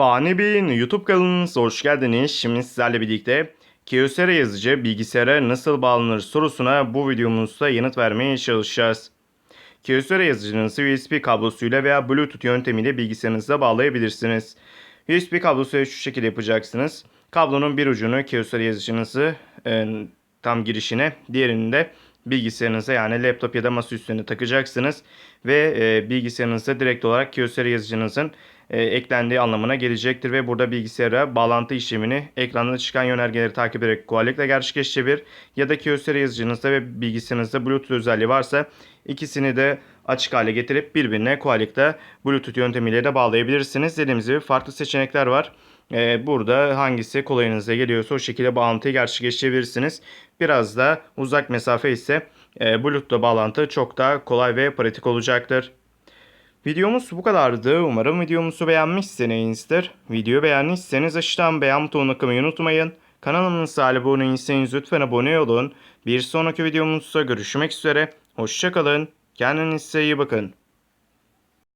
Fani Bey'in YouTube kanalınıza hoş geldiniz. Şimdi sizlerle birlikte Kyocera yazıcı bilgisayara nasıl bağlanır sorusuna bu videomuzda yanıt vermeye çalışacağız. Kyocera yazıcınızı USB kablosuyla veya Bluetooth yöntemiyle bilgisayarınıza bağlayabilirsiniz. USB kablosuyla şu şekilde yapacaksınız. Kablonun bir ucunu Kyocera yazıcınızı e, tam girişine, diğerini de bilgisayarınıza yani laptop ya da masa üstüne takacaksınız ve e, bilgisayarınıza direkt olarak Kyocera yazıcınızın e, eklendiği anlamına gelecektir ve burada bilgisayara bağlantı işlemini ekranda çıkan yönergeleri takip ederek kolaylıkla gerçekleştirebilir ya da Kyocera yazıcınızda ve bilgisayarınızda Bluetooth özelliği varsa ikisini de açık hale getirip birbirine kolaylıkla Bluetooth yöntemiyle de bağlayabilirsiniz. Dediğimiz gibi farklı seçenekler var. Ee, burada hangisi kolayınıza geliyorsa o şekilde bağlantıyı gerçekleştirebilirsiniz. Biraz da uzak mesafe ise e, Bluetooth bağlantı çok daha kolay ve pratik olacaktır. Videomuz bu kadardı. Umarım videomuzu beğenmişsinizdir. Videoyu beğendiyseniz aşağıdan beğen butonuna tıklamayı unutmayın. Kanalımıza abone değilseniz lütfen abone olun. Bir sonraki videomuzda görüşmek üzere. Hoşçakalın. Kendinize iyi bakın.